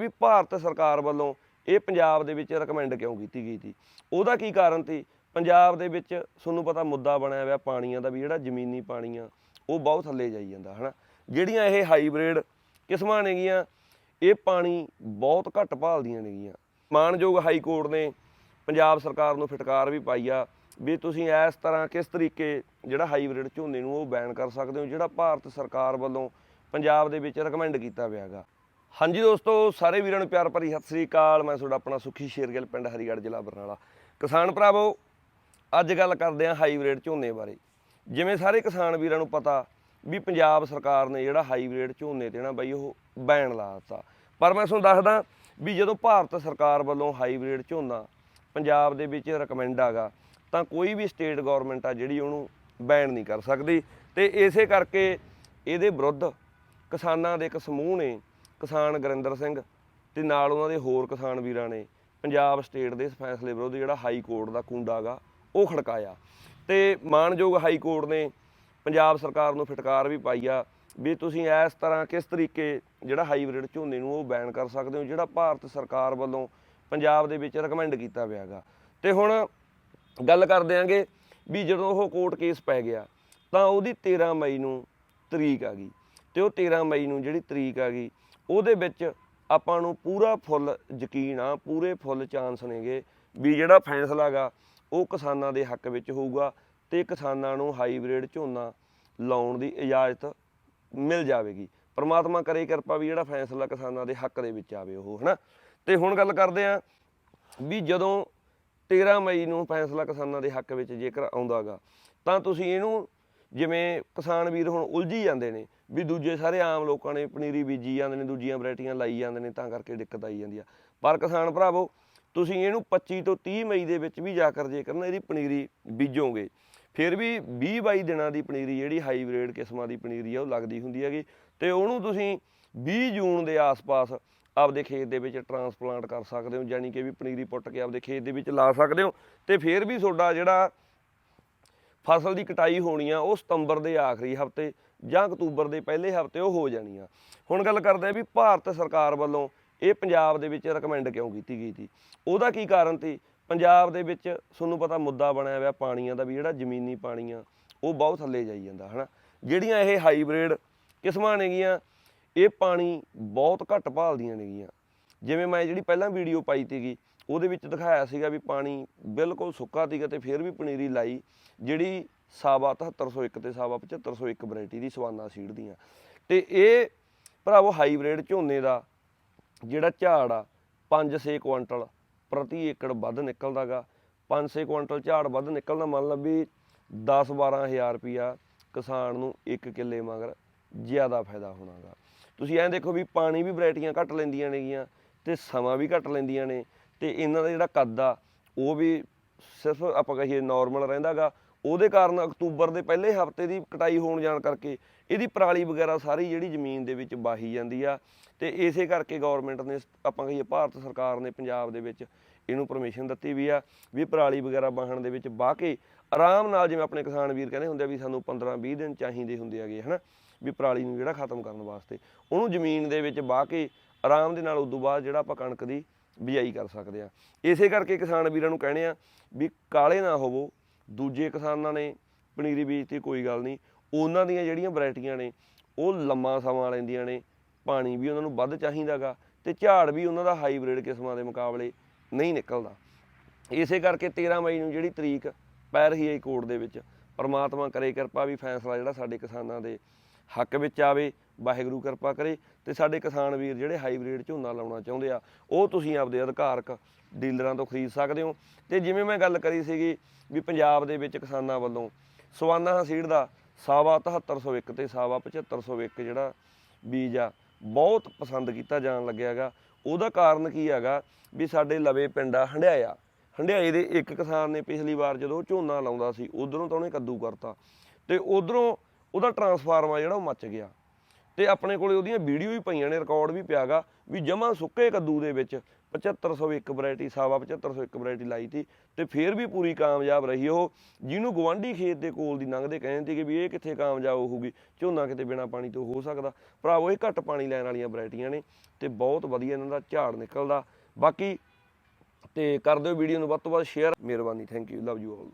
ਵੀ ਭਾਰਤ ਸਰਕਾਰ ਵੱਲੋਂ ਇਹ ਪੰਜਾਬ ਦੇ ਵਿੱਚ ਰეკਮੈਂਡ ਕਿਉਂ ਕੀਤੀ ਗਈ ਸੀ? ਉਹਦਾ ਕੀ ਕਾਰਨ ਸੀ? ਪੰਜਾਬ ਦੇ ਵਿੱਚ ਤੁਹਾਨੂੰ ਪਤਾ ਮੁੱਦਾ ਬਣਿਆ ਹੋਇਆ ਪਾਣੀਆਂ ਦਾ ਵੀ, ਜਿਹੜਾ ਜ਼ਮੀਨੀ ਪਾਣੀ ਆ ਉਹ ਬਹੁਤ ਥੱਲੇ ਜਾਈ ਜਾਂਦਾ, ਹਨਾ? ਜਿਹੜੀਆਂ ਇਹ ਹਾਈਬ੍ਰਿਡ ਕਿਸਮਾਂ ਨੇਗੀਆਂ, ਇਹ ਪਾਣੀ ਬਹੁਤ ਘੱਟ ਭਾਲਦੀਆਂ ਨੇਗੀਆਂ। ਮਾਨਯੋਗ ਹਾਈ ਕੋਰਟ ਨੇ ਪੰਜਾਬ ਸਰਕਾਰ ਨੂੰ ਫਟਕਾਰ ਵੀ ਪਾਈ ਆ ਵੀ ਤੁਸੀਂ ਇਸ ਤਰ੍ਹਾਂ ਕਿਸ ਤਰੀਕੇ ਜਿਹੜਾ ਹਾਈਬ੍ਰਿਡ ਝੋਨੇ ਨੂੰ ਉਹ ਬੈਨ ਕਰ ਸਕਦੇ ਹੋ, ਜਿਹੜਾ ਭਾਰਤ ਸਰਕਾਰ ਵੱਲੋਂ ਪੰਜਾਬ ਦੇ ਵਿੱਚ ਰეკਮੈਂਡ ਕੀਤਾ ਪਿਆਗਾ ਹਾਂਜੀ ਦੋਸਤੋ, ਸਾਰੇ ਵੀਰਾਂ ਨੂੰ ਪਿਆਰ ਭਰੀ ਸਤਿ ਸ੍ਰੀ ਅਕਾਲ। ਮੈਂ ਤੁਹਾਡਾ ਆਪਣਾ ਸੁਖੀ ਸ਼ੇਰਗਿੱਲ, ਪਿੰਡ ਹਰੀਗੜ੍ਹ, ਜ਼ਿਲ੍ਹਾ ਬਰਨਾਲਾ। ਕਿਸਾਨ ਭਰਾਵੋ, ਅੱਜ ਗੱਲ ਕਰਦੇ ਹਾਂ ਹਾਈਬ੍ਰਿਡ ਝੋਨੇ ਬਾਰੇ। ਜਿਵੇਂ ਸਾਰੇ ਕਿਸਾਨ ਵੀਰਾਂ ਨੂੰ ਪਤਾ ਵੀ ਪੰਜਾਬ ਸਰਕਾਰ ਨੇ ਜਿਹੜਾ ਹਾਈਬ੍ਰਿਡ ਝੋਨੇ ਤੇ ਨਾ ਬਈ ਉਹ ਬੈਨ ਲਾ ਦਿੱਤਾ। ਪਰ ਮੈਂ ਤੁਹਾਨੂੰ ਦੱਸਦਾ ਵੀ ਜਦੋਂ ਭਾਰਤ ਸਰਕਾਰ ਵੱਲੋਂ ਹਾਈਬ੍ਰਿਡ ਝੋਨਾ ਪੰਜਾਬ ਦੇ ਵਿੱਚ ਰეკਮੈਂਡ ਆਗਾ, ਤਾਂ ਕੋਈ ਵੀ ਸਟੇਟ ਗਵਰਨਮੈਂਟ ਆ ਜਿਹੜੀ ਉਹਨੂੰ ਬੈਨ ਨਹੀਂ ਕਰ ਸਕਦੀ। ਤੇ ਇਸੇ ਕਰਕੇ ਇਹਦੇ ਵਿਰੁੱਧ ਕਿਸਾਨਾਂ ਦੇ ਇੱਕ ਸਮੂਹ ਨੇ ਕਿਸਾਨ ਗੁਰਿੰਦਰ ਸਿੰਘ ਤੇ ਨਾਲ ਉਹਨਾਂ ਦੇ ਹੋਰ ਕਿਸਾਨ ਵੀਰਾਂ ਨੇ ਪੰਜਾਬ ਸਟੇਟ ਦੇ ਇਸ ਫੈਸਲੇ ਵਿਰੁੱਧ ਜਿਹੜਾ ਹਾਈ ਕੋਰਟ ਦਾ ਕੁੰਡਾ ਗਾ, ਉਹ ਖੜਕਾਇਆ। ਤੇ ਮਾਨਯੋਗ ਹਾਈ ਕੋਰਟ ਨੇ ਪੰਜਾਬ ਸਰਕਾਰ ਨੂੰ ਫਟਕਾਰ ਵੀ ਪਾਈ ਆ ਵੀ ਤੁਸੀਂ ਇਸ ਤਰ੍ਹਾਂ ਕਿਸ ਤਰੀਕੇ ਜਿਹੜਾ ਹਾਈਬ੍ਰਿਡ ਝੋਨੇ ਨੂੰ ਉਹ ਬੈਨ ਕਰ ਸਕਦੇ ਹੋ, ਜਿਹੜਾ ਭਾਰਤ ਸਰਕਾਰ ਵੱਲੋਂ ਪੰਜਾਬ ਦੇ ਵਿੱਚ ਰეკਮੈਂਡ ਕੀਤਾ ਹੋਇਆ ਗਾ। ਤੇ ਹੁਣ ਗੱਲ ਕਰ ਦਿਆਂਗੇ ਵੀ ਜਦੋਂ ਉਹ ਕੋਰਟ ਕੇਸ ਪੈ ਗਿਆ, ਤਾਂ ਉਹਦੀ 13 ਮਈ ਨੂੰ ਤਰੀਕ ਆ ਗਈ। ਤੇ ਉਹ 13 ਮਈ ਨੂੰ ਜਿਹੜੀ ਤਰੀਕ ਆ ਗਈ, ਉਹਦੇ ਵਿੱਚ ਆਪਾਂ ਨੂੰ ਪੂਰਾ ਫੁੱਲ ਯਕੀਨ ਆ, ਪੂਰੇ ਫੁੱਲ ਚਾਂਸ ਨੇਗੇ ਵੀ ਜਿਹੜਾ ਫੈਸਲਾ ਗਾ, ਉਹ ਕਿਸਾਨਾਂ ਦੇ ਹੱਕ ਵਿੱਚ ਹੋਊਗਾ ਤੇ ਕਿਸਾਨਾਂ ਨੂੰ ਹਾਈਬ੍ਰਿਡ ਝੋਨਾ ਲਾਉਣ ਦੀ ਇਜਾਜ਼ਤ ਮਿਲ ਜਾਵੇਗੀ। ਪਰਮਾਤਮਾ ਕਰੇ ਕਿਰਪਾ ਵੀ ਜਿਹੜਾ ਫੈਸਲਾ ਕਿਸਾਨਾਂ ਦੇ ਹੱਕ ਦੇ ਵਿੱਚ ਆਵੇ ਉਹ, ਹਨਾ? ਤੇ ਹੁਣ ਗੱਲ ਕਰਦੇ ਆ ਵੀ ਜਦੋਂ 13 ਮਈ ਨੂੰ ਫੈਸਲਾ ਕਿਸਾਨਾਂ ਦੇ ਹੱਕ ਵਿੱਚ ਜੇਕਰ ਆਉਂਦਾਗਾ ਤਾਂ ਤੁਸੀਂ ਇਹਨੂੰ ਜਿਵੇਂ ਕਿਸਾਨ ਵੀਰ ਹੁਣ ਉਲਝੀ ਜਾਂਦੇ ਨੇ, ਵੀ ਦੂਜੇ ਸਾਰੇ ਆਮ ਲੋਕਾਂ ਨੇ ਪਨੀਰੀ ਬੀਜੀ ਜਾਂਦੇ ਨੇ, ਦੂਜੀਆਂ ਵੈਰਾਈਟੀਆਂ ਲਾਈ ਜਾਂਦੇ ਨੇ, ਤਾਂ ਕਰਕੇ ਦਿੱਕਤ ਆਈ ਜਾਂਦੀ ਆ। ਪਰ ਕਿਸਾਨ ਭਰਾਵੋ, ਤੁਸੀਂ ਇਹਨੂੰ 25 ਤੋਂ 30 ਮਈ ਦੇ ਵਿੱਚ ਵੀ ਜਾ ਕਰ ਜੇਕਰ ਨਾ ਇਹਦੀ ਪਨੀਰੀ ਬੀਜੋਗੇ, ਫਿਰ ਵੀ 20 22 ਦਿਨਾਂ ਦੀ ਪਨੀਰੀ ਜਿਹੜੀ ਹਾਈਬ੍ਰਿਡ ਕਿਸਮਾਂ ਦੀ ਪਨੀਰੀ ਆ, ਉਹ ਲੱਗਦੀ ਹੁੰਦੀ ਹੈਗੀ। ਤੇ ਉਹਨੂੰ ਤੁਸੀਂ 20 ਜੂਨ ਦੇ ਆਸ-ਪਾਸ ਆਪਦੇ ਖੇਤ ਦੇ ਵਿੱਚ ਟਰਾਂਸਪਲਾਂਟ ਕਰ ਸਕਦੇ ਹੋ ਯਾਨੀ ਕਿ ਵੀ ਪਨੀਰੀ ਪੁੱਟ ਕੇ ਆਪਦੇ ਖੇਤ ਦੇ ਵਿੱਚ ਲਾ ਸਕਦੇ ਹੋ। ਤੇ ਫਿਰ ਵੀ ਤੁਹਾਡਾ ਜਿਹੜਾ ਫਸਲ ਦੀ ਕਟਾਈ ਹੋਣੀ ਆ, ਉਹ ਸਤੰਬਰ ਦੇ ਆਖਰੀ ਹਫ਼ਤੇ ਜਾਂ ਅਕਤੂਬਰ ਦੇ ਪਹਿਲੇ ਹਫ਼ਤੇ ਉਹ ਹੋ ਜਾਣੀ ਆ। ਹੁਣ ਗੱਲ ਕਰਦੇ ਆ ਵੀ ਭਾਰਤ ਸਰਕਾਰ ਵੱਲੋਂ ਇਹ ਪੰਜਾਬ ਦੇ ਵਿੱਚ ਰეკਮੈਂਡ ਕਿਉਂ ਕੀਤੀ ਗਈ ਸੀ? ਉਹਦਾ ਕੀ ਕਾਰਨ ਸੀ? ਪੰਜਾਬ ਦੇ ਵਿੱਚ ਤੁਹਾਨੂੰ ਪਤਾ ਮੁੱਦਾ ਬਣਿਆ ਹੋਇਆ ਪਾਣੀਆਂ ਦਾ ਵੀ, ਜਿਹੜਾ ਜ਼ਮੀਨੀ ਪਾਣੀ ਆ ਉਹ ਬਹੁਤ ਥੱਲੇ ਜਾਈ ਜਾਂਦਾ, ਹਨਾ? ਜਿਹੜੀਆਂ ਇਹ ਹਾਈਬ੍ਰਿਡ ਕਿਸਮਾਂ ਨੇਗੀਆਂ ਇਹ ਪਾਣੀ ਬਹੁਤ ਘੱਟ ਭਾਲਦੀਆਂ ਨੇਗੀਆਂ ਜਿਵੇਂ ਮੈਂ ਜਿਹੜੀ ਪਹਿਲਾਂ ਵੀਡੀਓ ਪਾਈ ਤੀਗੀ ਉਹਦੇ ਵਿੱਚ ਦਿਖਾਇਆ ਸੀਗਾ ਵੀ ਪਾਣੀ ਬਿਲਕੁਲ ਸੁੱਕਾ ਸੀਗਾ ਤੇ ਫਿਰ ਵੀ ਪਨੀਰੀ ਲਾਈ, ਜਿਹੜੀ ਸਾਵਾ 7301 ਤੇ ਸਾਵਾ 7501 ਵੈਰਾਈਟੀ ਦੀ ਸਵਾਨਾ ਸੀਡ ਦੀਆਂ। ਤੇ ਇਹ ਭਰਾਵੋ ਹਾਈਬ੍ਰਿਡ ਝੋਨੇ ਦਾ ਜਿਹੜਾ ਝਾੜ ਆ 5-6 ਕੁਇੰਟਲ ਪ੍ਰਤੀ ਏਕੜ ਵੱਧ ਨਿਕਲਦਾਗਾ। 5-6 ਕੁਇੰਟਲ ਝਾੜ ਵੱਧ ਨਿਕਲਦਾ ਮੰਨ ਲਾ ਵੀ 10-12000 ਰੁਪਿਆ ਕਿਸਾਨ ਨੂੰ ਇੱਕ ਕਿੱਲੇ ਮਗਰ ਜ਼ਿਆਦਾ ਫਾਇਦਾ ਹੋਣਾਗਾ। ਤੁਸੀਂ ਐਂ ਦੇਖੋ ਵੀ ਪਾਣੀ ਵੀ ਵੈਰਾਈਟੀਆਂ ਘੱਟ ਲੈਂਦੀਆਂ ਨੇਗੀਆਂ ਤੇ ਸਮਾਂ ਵੀ ਘੱਟ ਲੈਂਦੀਆਂ ਨੇ। ਤੇ ਇਹਨਾਂ ਦਾ ਜਿਹੜਾ ਕੱਦ ਆ, ਉਹ ਵੀ ਸਿਰਫ ਆਪਾਂ ਕਹੀਏ ਨਾਰਮਲ ਰਹਿੰਦਾਗਾ। ਉਹਦੇ ਕਾਰਨ ਅਕਤੂਬਰ ਦੇ ਪਹਿਲੇ ਹਫ਼ਤੇ ਦੀ ਕਟਾਈ ਹੋਣ ਜਾਣ ਕਰਕੇ ਇਹਦੀ ਪਰਾਲੀ ਵਗੈਰਾ ਸਾਰੀ ਜਿਹੜੀ ਜ਼ਮੀਨ ਦੇ ਵਿੱਚ ਵਾਹੀ ਜਾਂਦੀ ਆ। ਤੇ ਇਸੇ ਕਰਕੇ ਗਵਰਨਮੈਂਟ ਨੇ ਆਪਾਂ ਕਹੀਏ ਭਾਰਤ ਸਰਕਾਰ ਨੇ ਪੰਜਾਬ ਦੇ ਵਿੱਚ ਇਹਨੂੰ ਪਰਮਿਸ਼ਨ ਦਿੱਤੀ ਵੀ ਆ ਵੀ ਪਰਾਲੀ ਵਗੈਰਾ ਵਾਹਣ ਦੇ ਵਿੱਚ ਵਾਹ ਕੇ ਆਰਾਮ ਨਾਲ ਜਿਵੇਂ ਆਪਣੇ ਕਿਸਾਨ ਵੀਰ ਕਹਿੰਦੇ ਹੁੰਦੇ ਆ ਵੀ ਸਾਨੂੰ 15 20 ਦਿਨ ਚਾਹੀਦੇ ਹੁੰਦੇ ਹੈਗੇ, ਹਨਾ? ਵੀ ਪਰਾਲੀ ਨੂੰ ਜਿਹੜਾ ਖਤਮ ਕਰਨ ਵਾਸਤੇ। ਉਹਨੂੰ ਜ਼ਮੀਨ ਦੇ ਵਿੱਚ ਵਾਹ ਕੇ ਆਰਾਮ ਦੇ ਨਾਲ ਉਦੋਂ ਬਾਅਦ ਜਿਹੜਾ ਆਪਾਂ ਕਣਕ ਦੀ ਬਿਜਾਈ ਕਰ ਸਕਦੇ ਆ। ਇਸੇ ਕਰਕੇ ਕਿਸਾਨ ਵੀਰਾਂ ਨੂੰ ਕਹਿੰਦੇ ਆ ਵੀ ਕਾਲੇ ਨਾ ਹੋਵੋ, ਦੂਜੇ ਕਿਸਾਨਾਂ ਨੇ ਪਨੀਰੀ ਬੀਜਤੀ, ਕੋਈ ਗੱਲ ਨਹੀਂ। ਉਹਨਾਂ ਦੀਆਂ ਜਿਹੜੀਆਂ ਵੈਰਾਈਟੀਆਂ ਨੇ, ਉਹ ਲੰਮਾ ਸਮਾਂ ਲੈਂਦੀਆਂ ਨੇ। ਪਾਣੀ ਵੀ ਉਹਨਾਂ ਨੂੰ ਵੱਧ ਚਾਹੀਦਾਗਾ ਤੇ ਝਾੜ ਵੀ ਉਹਨਾਂ ਦਾ ਹਾਈਬ੍ਰਿਡ ਕਿਸਮਾਂ ਦੇ ਮੁਕਾਬਲੇ ਨਹੀਂ ਨਿਕਲਦਾ। ਇਸੇ ਕਰਕੇ 13 ਮਈ ਨੂੰ ਜਿਹੜੀ ਤਰੀਕ ਪੈ ਰਹੀ ਹੈ ਕੋਰਟ ਦੇ ਵਿੱਚ, ਪਰਮਾਤਮਾ ਕਰੇ ਕਿਰਪਾ ਵੀ ਫੈਸਲਾ ਜਿਹੜਾ ਸਾਡੇ ਕਿਸਾਨਾਂ ਦੇ ਹੱਕ ਵਿੱਚ ਆਵੇ, ਵਾਹਿਗੁਰੂ ਕਿਰਪਾ ਕਰੇ ਤੇ ਸਾਡੇ ਕਿਸਾਨ ਵੀਰ ਜਿਹੜੇ ਹਾਈਬ੍ਰਿਡ ਝੋਨਾ ਲਾਉਣਾ ਚਾਹੁੰਦੇ ਆ, ਉਹ ਤੁਸੀਂ ਆਪਦੇ ਅਧਿਕਾਰਕ ਡੀਲਰਾਂ ਤੋਂ ਖਰੀਦ ਸਕਦੇ ਹੋ। ਤੇ ਜਿਵੇਂ ਮੈਂ ਗੱਲ ਕਰੀ ਸੀਗੀ ਵੀ ਪੰਜਾਬ ਦੇ ਵਿੱਚ ਕਿਸਾਨਾਂ ਵੱਲੋਂ ਸਵਾਨਾ ਸੀਡ ਦਾ ਸਾਵਾ 7301 ਤੇ ਸਾਵਾ 7501 ਜਿਹੜਾ ਬੀਜ ਆ, ਬਹੁਤ ਪਸੰਦ ਕੀਤਾ ਜਾਣ ਲੱਗਿਆਗਾ ਉਹਦਾ ਕਾਰਨ ਕੀ ਹੈਗਾ ਵੀ ਸਾਡੇ ਲਵੇ ਪਿੰਡ ਆ ਹੰਡਿਆਇਆ। ਹੰਡਿਆਏ ਦੇ ਇੱਕ ਕਿਸਾਨ ਨੇ ਪਿਛਲੀ ਵਾਰ ਜਦੋਂ ਝੋਨਾ ਲਾਉਂਦਾ ਸੀ, ਉਧਰੋਂ ਤਾਂ ਉਹਨੇ ਕੱਦੂ ਕਰਤਾ। ਤੇ ਉਧਰੋਂ ਉਹਦਾ ਟਰਾਂਸਫਾਰਮਰ ਜਿਹੜਾ, ਉਹ ਮੱਚ ਗਿਆ। ਤੇ ਆਪਣੇ ਕੋਲੇ ਉਹਦੀਆਂ ਵੀਡੀਓ ਵੀ ਪਈਆਂ ਨੇ ਰਿਕਾਰਡ ਵੀ ਪਿਆਗਾ ਵੀ ਜਮਾਂ ਸੁੱਕੇ ਕੱਦੂ ਦੇ ਵਿੱਚ 7501 ਵੈਰਾਈਟੀ ਸਾਵਾ 7501 ਵੈਰਾਈਟੀ ਲਾਈ ਤੀ ਤੇ ਫੇਰ ਵੀ ਪੂਰੀ ਕਾਮਯਾਬ ਰਹੀ ਉਹ। ਜਿਹਨੂੰ ਗਵਾਂਢੀ ਖੇਤ ਦੇ ਕੋਲ ਦੀ ਲੰਘਦੇ ਕਹਿੰਦੇ ਕਿ ਵੀ ਇਹ ਕਿੱਥੇ ਕਾਮਯਾਬ ਹੋਊਗੀ, ਝੋਨਾ ਕਿਤੇ ਬਿਨਾ ਪਾਣੀ ਤੋਂ ਹੋ ਸਕਦਾ। ਭਰਾਵੋ, ਇਹ ਘੱਟ ਪਾਣੀ ਲੈਣ ਵਾਲੀਆਂ ਵੈਰਾਈਟੀਆਂ ਨੇ ਤੇ ਬਹੁਤ ਵਧੀਆ ਇਹਨਾਂ ਦਾ ਝਾੜ ਨਿਕਲਦਾ। ਬਾਕੀ ਤੇ ਕਰ ਦਿਓ ਵੀਡੀਓ ਨੂੰ ਵੱਧ ਤੋਂ ਵੱਧ ਸ਼ੇਅਰ ਮਿਹਰਬਾਨੀ thank you love you all